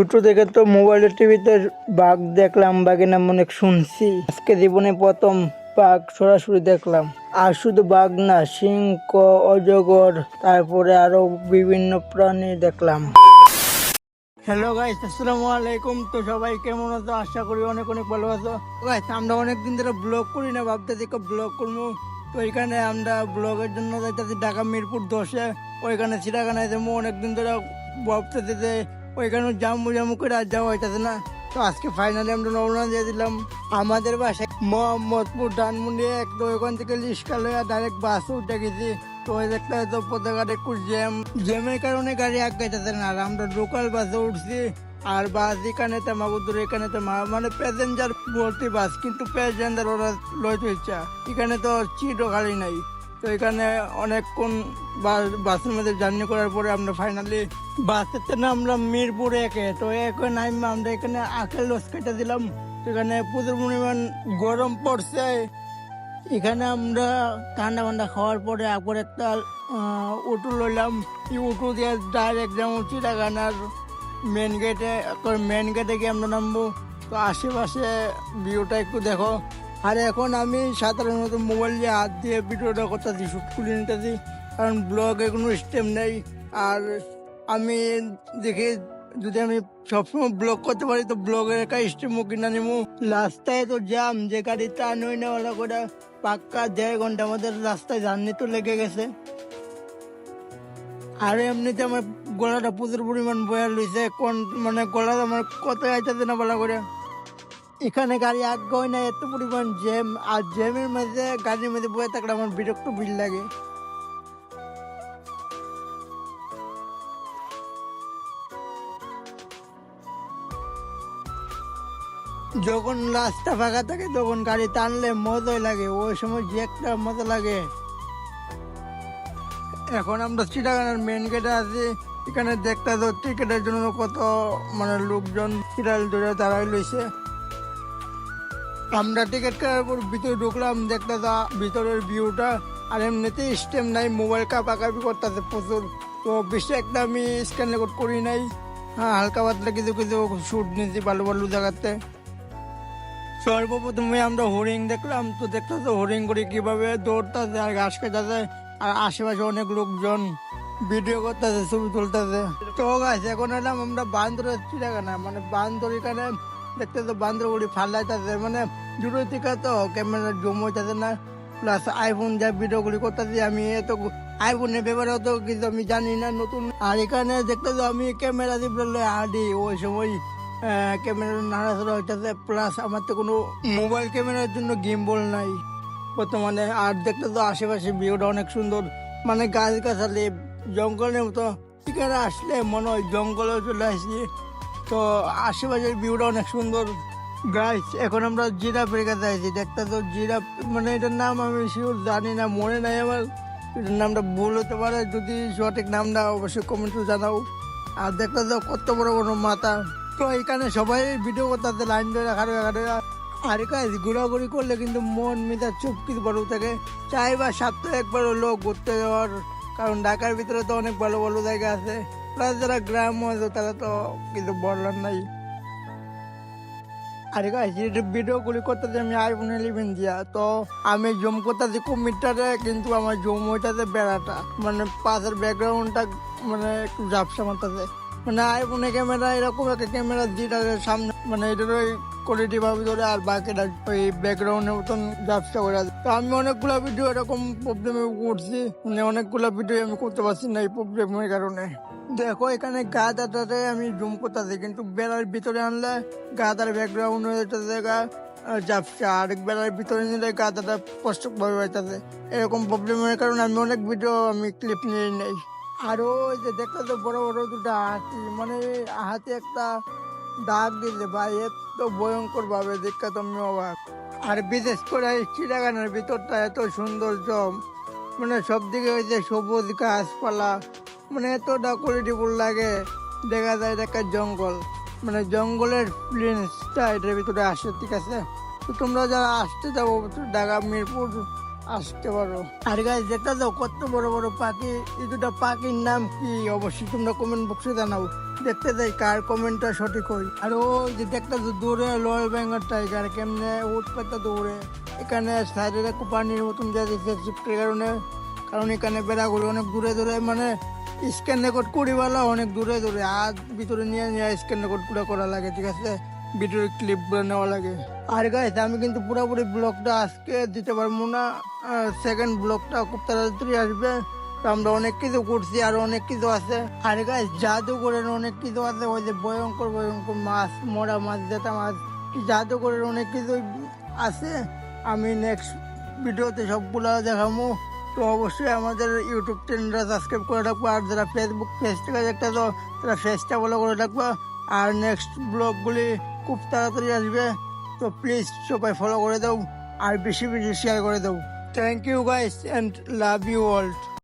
ছোট থেকে তো মোবাইলের টিভিতে বাঘ দেখলাম, বাঘের নাম অনেক শুনছি। আজকে জীবনে প্রথম বাঘ সরাসরি দেখলাম। আর শুধু বাঘ না, সিংহ, অজগর, তারপরে আরও বিভিন্ন প্রাণী দেখলাম। হ্যালো গাইস আসসালামু আলাইকুম। তো সবাই কেমন আছো? আশা করি অনেক অনেক ভালো আছো। গাইস আমরা অনেকদিন ধরে ব্লগ করি না, ভাবতেছি ব্লগ করব। তো ওইখানে আমরা ব্লগের জন্য যাইতেছি ঢাকা মিরপুর দশে। ওইখানে চিড়াখানায় যাব। অনেকদিন ধরে ভাবতেছি যে ওইখানে জামু জামু করে আর যাওয়া হইতেছে না। তো আজকে ফাইনালি আমরা রওনা দিয়ে দিলাম। আমাদের বাসায় মোহাম্মদপুর, ধানমন্ডি এক তো ওইখান থেকে লিস্কাল হয়ে ডাইরেক্ট বাসে উঠে গেছি। তো ওই দেখতে তো পথেঘাটে একটু জ্যাম। জ্যামের কারণে গাড়ি আগাইতেছে না। আর আমরা লোকাল বাসে উঠছি। আর বাস এখানে তো তামাগুদুর এখানে তামা মানে প্যাসেঞ্জার ভর্তি বাস কিন্তু প্যাসেঞ্জার ওরা লইতে ইচ্ছা এখানে তো সিটও খালি নাই। তো এখানে অনেকক্ষণ বাস, বাসের মধ্যে জার্নি করার পরে আমরা ফাইনালি বাসেতে নামলাম মিরপুর একে। তো একে নামে আমরা এখানে আখের লস কেটে দিলাম। তো এখানে প্রচুর পরিমাণ গরম পড়ছে। এখানে আমরা ঠান্ডা ঠান্ডা খাওয়ার পরে একবার একটা অটো লইলাম। এই অটো দিয়ে ডাইরেক্ট যেমন চিটাগানার মেন গেটে মেন গেটে গিয়ে আমরা নামবো। তো আশেপাশে ভিউটা একটু দেখো। আর এখন আমি সাধারণত মোবাইল দিয়ে হাত দিয়ে ভিডিওটা করতেছি শুট করে নিতেছি, কারণ ব্লগে কোনো স্টেপ নেই। আর আমি দেখি যদি আমি সবসময় ব্লগ করতে পারি, তো ব্লগের একটা স্টেমও কিনা নিবো। রাস্তায় তো জ্যাম যে গাড়ি টান হই না ওরা করে, পাক্কা দেড় ঘণ্টা আমাদের রাস্তায় জার্নি তো লেগে গেছে। আর এমনিতে আমার গলাটা প্রচুর পরিমাণ বয়ার লইছে কোন মানে গলাটা আমার কত আইতাছে না বলা করে। এখানে গাড়ি আগ হয় না, এত পরিমাণ জ্যাম, আর জ্যামের মধ্যে, গাড়ির মধ্যে বয়ে থাকলে আমার বিরক্ত বিল লাগে। যখন রাস্তা ফাঁকা থাকে, তখন গাড়ি টানলে মজাই লাগে, ওই সময় যে একটা মজা লাগে। এখন আমরা চিটাগানের মেন গেটে আছি, এখানে দেখতে টিকিটের জন্য কত মানে লোকজন সিরিয়াল ধরে দাঁড়াই লইছে আমরা টিকিট কাটার পর ভিতরে ঢুকলাম দেখতে যা ভিতরের ভিউটা আর এমনিতে স্টেম নাই মোবাইল কাপাকাপি করতেছে প্রচুর। তো বেশি একটা আমি স্ক্যান রেকর্ড করি নাই। হ্যাঁ হালকা পাতলা কিছু কিছু শুট নিয়েছি ভালো ভালো জায়গাতে। সর্বপ্রথমে আমরা হরিণ দেখলাম, তো দেখতেছে হরিণ করে কীভাবে দৌড়তেছে, আর ঘাস খেতেছে, আর আশেপাশে অনেক লোকজন ভিডিও করতেছে, ছবি তুলতেছে। তো গাছ এখন এলাম আমরা বান্দরের চিড়াখানা মানে বান্দর এখানে দেখতেছে বান্দর গুলি ফালাইতেছে মানে দূরের থেকে তো ক্যামেরা জুম হইতেছে না প্লাস আইফোন যা ভিডিও গুলি করতেছি আমি এত আইফোনের ব্যাপারে তো কিন্তু আমি জানি না, নতুন। আর এখানে দেখতেছো আমি ক্যামেরা দিয়ে হাঁটি ওই সময় ক্যামেরা নাড়াচাড়া হইতেছে প্লাস আমার তো কোনো মোবাইল ক্যামেরার জন্য গেম বল নাই। বর্তমানে আর দেখতে তো আশেপাশে ভিউটা অনেক সুন্দর মানে গাছ গাছালি, জঙ্গলের মতো। এখানে আসলে মনে হয় জঙ্গলেও চলে আসছি। তো আশেপাশের ভিউটা অনেক সুন্দর। গাছ এখন আমরা জিরাফের কাছে আছি দেখতে তো জিরাফ মানে এটার নাম আমি শিওর জানি না, মনে নাই আমার। এটার নামটা ভুল হতে পারে, যদি সঠিক নামটা অবশ্যই কমেন্টে জানাও। আর দেখতে তো কত বড় বড় মাথা। তো এখানে সবাই ভিডিও করতে লাইন ধরে খাড়ে খাড়ে আর কাজ ঘোরাঘুরি করলে কিন্তু মন মেজাজ চুপকির বড় থাকে। চাই বা সপ্তাহে একবার হলো ঘুরতে যাওয়ার, কারণ ঢাকার ভিতরে তো অনেক ভালো ভালো জায়গা আছে। প্লাস যারা গ্রাম আছে, তারা তো কিছু বলার নাই। আরে গাছ ভিডিও গুলি করতেছি আমি আইফোন ইলেভেন দিয়া, তো আমি জুম করতেছি কম্পিউটারে কিন্তু আমার জুম হইতাছে বেড়াটা। মানে পাশের ব্যাকগ্রাউন্ডটা মানে একটু ঝাপসা মারতেছে। মানে আইফোনে ক্যামেরা এরকম একটা ক্যামেরা যেটা সামনে মানে এটার ওই কোয়ালিটি ভাবে ধরে আর বাকিটা ওই ব্যাকগ্রাউন্ডের মতন ঝাপসা করে। তো আমি অনেকগুলো ভিডিও এরকম প্রবলেমে করছি মানে অনেকগুলো ভিডিও আমি করতে পারছি না এই প্রবলেমের কারণে। দেখো, এখানে গাদাটাতে আমি জুম করতেছি, কিন্তু বেড়ার ভিতরে আনলে গাদার ব্যাকগ্রাউন্ড একটা জায়গা ঝাপসা আর বেড়ার ভিতরে নিলে গাদাটা স্পষ্টভাবে হইতেছে। এরকম প্রবলেমের কারণে আমি অনেক ভিডিও আমি ক্লিপ নিয়ে নেই। আর ওই যে দেখতে তো বড় বড় দুটো হাতি মানে হাতে একটা দাগ দিলে ভাই, এত ভয়ঙ্কর ভাবে দেখতে তো আমি অবাক। আর বিশেষ করে চিড়াগানের ভিতরটা এত সৌন্দর্য মানে সব দিকে ওই যে সবুজ গাছপালা মানে এতটা কোয়ালিটিফুল লাগে। দেখা যায় একটা জঙ্গল। মানে জঙ্গলের প্লেন্সটা এটার ভিতরে আসে, ঠিক আছে? তো তোমরা যারা আসতে যাব ঢাকা, মিরপুর আসতে পারো। আর গাছ যেটা যাও কত বড় বড় পাখি। এই দুটো পাখির নাম কি? অবশ্যই তোমরা কমেন্ট বক্সে জানাও। দেখতে যাই কার কমেন্টটা সঠিক হয়। আর ও যে দেখতে তো দৌড়ে লয়াল বেঙ্গল টাইগার কেমনে উৎপাতটা দৌড়ে। এখানে একটু পানির মতন যা দিচ্ছে কারণে কারণ এখানে বেড়াগুলো অনেক দূরে দূরে মানে স্ক্যান রেকর্ড করিওয়ালা অনেক দূরে দূরে। আর ভিতরে নিয়ে নিয়ে স্ক্যান রেকর্ড পুরো করা লাগে, ঠিক আছে? ভিডিওর ক্লিপ নেওয়া লাগে। আর গাইস আমি কিন্তু পুরোপুরি ব্লগটা আজকে দিতে পারব না। সেকেন্ড ব্লগটা খুব তাড়াতাড়ি আসবে। আমরা অনেক কিছু করছি আর অনেক কিছু আছে। আর গাইস জাদুঘরের অনেক কিছু আছে। ওই যে ভয়ঙ্কর ভয়ঙ্কর মাছ, মরা মাছ যেটা মাছ। জাদুঘরের অনেক কিছু আছে। আমি নেক্সট ভিডিওতে সবগুলো দেখাবো। তো অবশ্যই আমাদের ইউটিউব চ্যানেলটা সাবস্ক্রাইব করে রাখব, আর যারা ফেসবুক পেজ থেকে দেখতে তো তারা পেজটা ফলো করে রাখব। আর নেক্সট ব্লগগুলি খুব তাড়াতাড়ি আসবে, তো প্লিজ সবাই ফলো করে দাও, আর বেশি বেশি শেয়ার করে দাও। Thank you guys and love you all